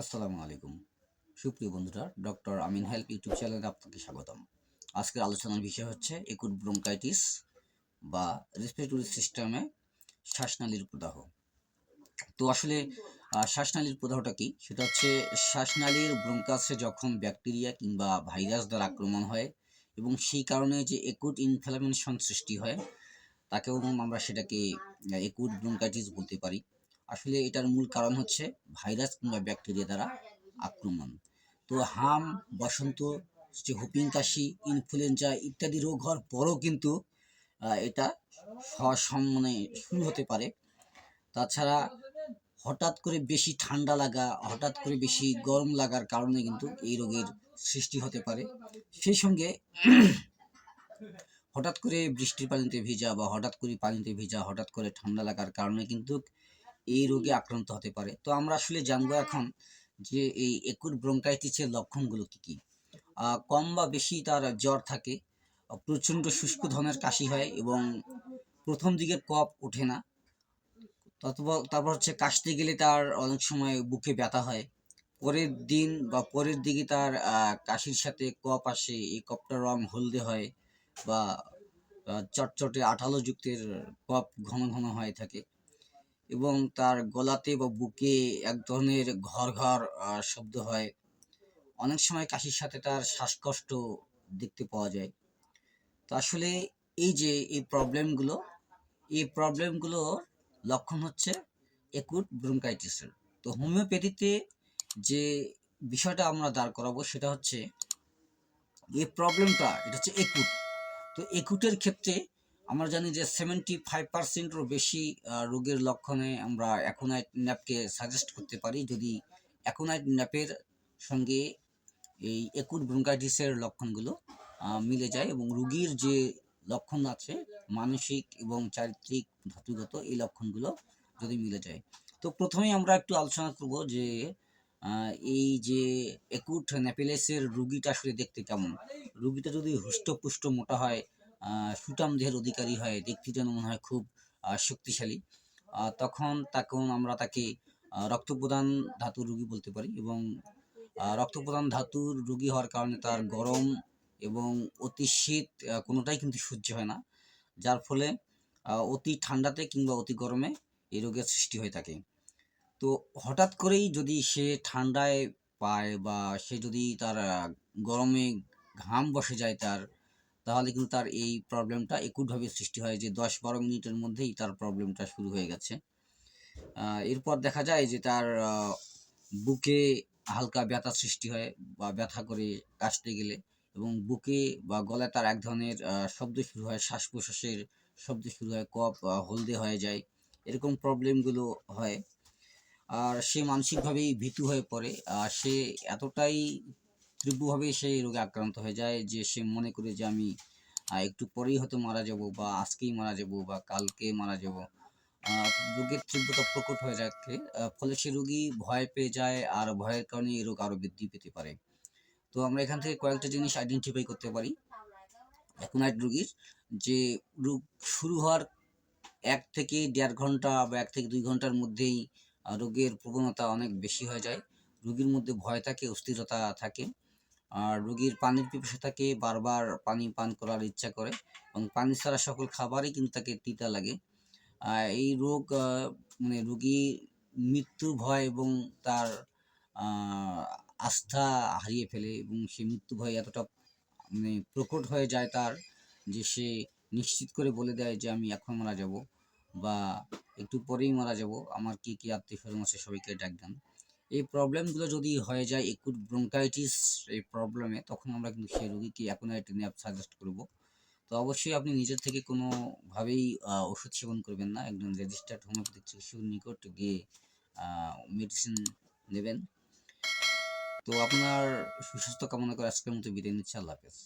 আসসালামু আলাইকুম। সুপ্রিয় বন্ধুরা, ডক্টর আমিন হেল্প ইউটিউব চ্যানেলে আপনাকে স্বাগতম। আজকের আলোচনার বিষয় হচ্ছে একুট ব্রঙ্কাইটিস বা রেসপিরেটরি সিস্টেমে শ্বাসনালীর প্রদাহ। তো আসলে শ্বাসনালীর প্রদাহটা কি? সেটা হচ্ছে শ্বাসনালীর ব্রঙ্কাসে যখন ব্যাকটেরিয়া কিংবা ভাইরাস দ্বারা আক্রমণ হয় এবং সেই কারণে যে একুট ইনফ্লামেশন সৃষ্টি হয়, তাকেও আমরা সেটাকে একুট ব্রঙ্কাইটিস বলতে পারি। আসলে এটার মূল কারণ হচ্ছে ভাইরাস কিংবা ব্যাকটেরিয়া দ্বারা আক্রমণ। তো হাম, বসন্ত যে হুপিং, কাশি, ইনফ্লুয়েঞ্জা ইত্যাদি রোগ হওয়ার পরও কিন্তু এটা মানে শুরু হতে পারে। তাছাড়া হঠাৎ করে বেশি ঠান্ডা লাগা, হঠাৎ করে বেশি গরম লাগার কারণে কিন্তু এই রোগের সৃষ্টি হতে পারে। সেই সঙ্গে হঠাৎ করে বৃষ্টির পানিতে ভিজা বা হঠাৎ করে পানিতে ভিজা, হঠাৎ করে ঠান্ডা লাগার কারণে কিন্তু এই রোগে আক্রান্ত হতে পারে। তো আমরা আসলে জানব এখন যে এই একুট ব্রঙ্কাইটিসের লক্ষণগুলো কি কি? কম বা বেশি তার জ্বর থাকে, প্রচণ্ড শুষ্ক ধরনের কাশি হয় এবং প্রথম দিকে কফ ওঠে না। তারপর তারপর হচ্ছে কাশতে গেলে তার অনেক সময় বুকে ব্যথা হয়। পরের দিন বা পরের দিকে তার কাশির সাথে কফ আসে, এই কফটার রং হলদে হয় বা চটচটে আঠালো যুক্তের কফ ঘন ঘন হয়ে থাকে। এবং তার গলাতে বা বুকে এক ধরনের ঘর ঘর শব্দ হয়। অনেক সময় কাশির সাথে তার শ্বাসকষ্ট দেখতে পাওয়া যায়। তো আসলে এই যে এই প্রবলেমগুলো এই প্রবলেমগুলোর লক্ষণ হচ্ছে একুট ব্রঙ্কাইটিসের তো হোমিওপ্যাথিতে যে বিষয়টা আমরা দাঁড় করাবো সেটা হচ্ছে, এই প্রবলেমটা এটা হচ্ছে একুট তো একুটের ক্ষেত্রে আমরা জানি যে সেভেন্টি ফাইভ পার্সেন্টেরও বেশি রোগের লক্ষণে আমরা অ্যাকোনাইট ন্যাপকে সাজেস্ট করতে পারি। যদি অ্যাকোনাইট ন্যাপের সঙ্গে এই একুট ব্রঙ্কাইটিসের লক্ষণগুলো মিলে যায় এবং রোগীর যে লক্ষণ আছে, মানসিক এবং চারিত্রিক ধাতুগত এই লক্ষণগুলো যদি মিলে যায়। তো প্রথমেই আমরা একটু আলোচনা করব যে এই যে একুট ন্যাপেলেসের রুগীটা আসলে দেখতে কেমন? রুগীটা যদি হুষ্টপুষ্ট মোটা হয় সুটাম দেহের অধিকারী হয় যেন মনে হয় খুব শক্তিশালী। তখন তখন আমরা তাকে রক্তপ্রদান ধাতুর রুগী বলতে পারি এবং রক্তপ্রদান ধাতুর রুগী হওয়ার কারণে তার গরম এবং অতি শীত কোনোটাই কিন্তু সহ্য হয় না। যার ফলে অতি ঠান্ডাতে কিংবা অতি গরমে এই রোগের সৃষ্টি হয়ে থাকে তো হঠাৎ করেই যদি সে ঠান্ডায় পায় বা সে যদি তার গরমে ঘাম বসে যায় তার তাহলে কিন্তু তার এই প্রবলেমটা একুটভাবে সৃষ্টি হয় যে দশ বারো মিনিটের মধ্যেই তার প্রবলেমটা শুরু হয়ে গেছে। এরপর দেখা যায় যে তার বুকে হালকা ব্যথা সৃষ্টি হয় বা ব্যথা করে কাশতে গেলে এবং বুকে বা গলায় তার এক ধরনের শব্দ শুরু হয় শ্বাস প্রশ্বাসের শব্দ শুরু হয় আহ, হলদে হয়ে যায় এরকম প্রবলেমগুলো হয়। আর সে মানসিকভাবেই ভীতু হয়ে পড়ে। সে এতটাই তীব্রভাবে সেই রোগে আক্রান্ত হয়ে যায়, যে সে মনে করে যে আমি একটু পরেই হয়তো মারা যাব বা আজকেই মারা যাব বা কালকে মারা যাব। রোগের তীব্রতা প্রকট হয়ে যাচ্ছে ফলে সে রোগী ভয় পেয়ে যায় আর ভয়ের কারণে এই রোগ আরও বৃদ্ধি পেতে পারে। তো আমরা এখান থেকে কয়েকটা জিনিস আইডেন্টিফাই করতে পারি। অ্যাকুনাইট রোগীর যে রোগ শুরু হওয়ার এক থেকে দেড় ঘণ্টা বা এক থেকে দুই ঘণ্টার মধ্যেই রোগের প্রবণতা অনেক বেশি হয়ে যায়। রোগীর মধ্যে ভয় থাকে, অস্থিরতা থাকে। আর রোগীর পানির পিপাসা থাকে বারবার পানি পান করার ইচ্ছা করে এবং পানি ছাড়া সকল খাবারই কিন্তু তাকে তিতা লাগে। এই রোগ মানে রোগী মৃত্যু ভয় এবং তার আস্থা হারিয়ে ফেলে এবং সে মৃত্যু ভয় এতটা মানে প্রকট হয়ে যায় তার যে সে নিশ্চিত করে বলে দেয় যে আমি এখন মারা যাব বা একটু পরেই মারা যাব। আমার কি কি আত্মীয় স্বজন আছে সবাইকে ডাক দেন। এই প্রবলেমগুলো যদি হয়ে যায় একুট ব্রঙ্কাইটিস এই প্রবলেমে তখন আমরা কিন্তু সেই রোগীকে অ্যাকোনাইট ন্যাপ সাজেস্ট করব। তো অবশ্যই আপনি নিজের থেকে কোনোভাবেই ওষুধ সেবন করবেন না। একজন রেজিস্টার্ড হোমিওপ্যাথিক চিকিৎসকের নিকট গিয়ে মেডিসিন নেবেন। তো আপনার সুস্বাস্থ্য কামনা করে আজকের মতো বিদায় নিচ্ছি। আল্লাহ হাফেজ।